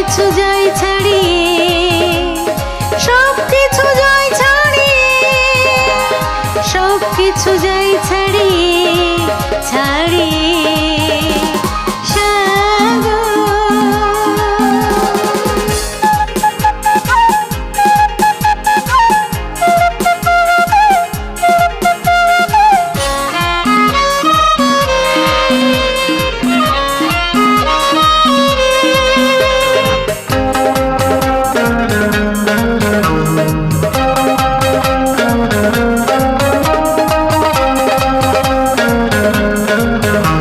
কিছু যাই ছাড়িয়ে সব কিছু যাই ছাড়িয়ে সব কিছু যাই ছাড়িয়ে।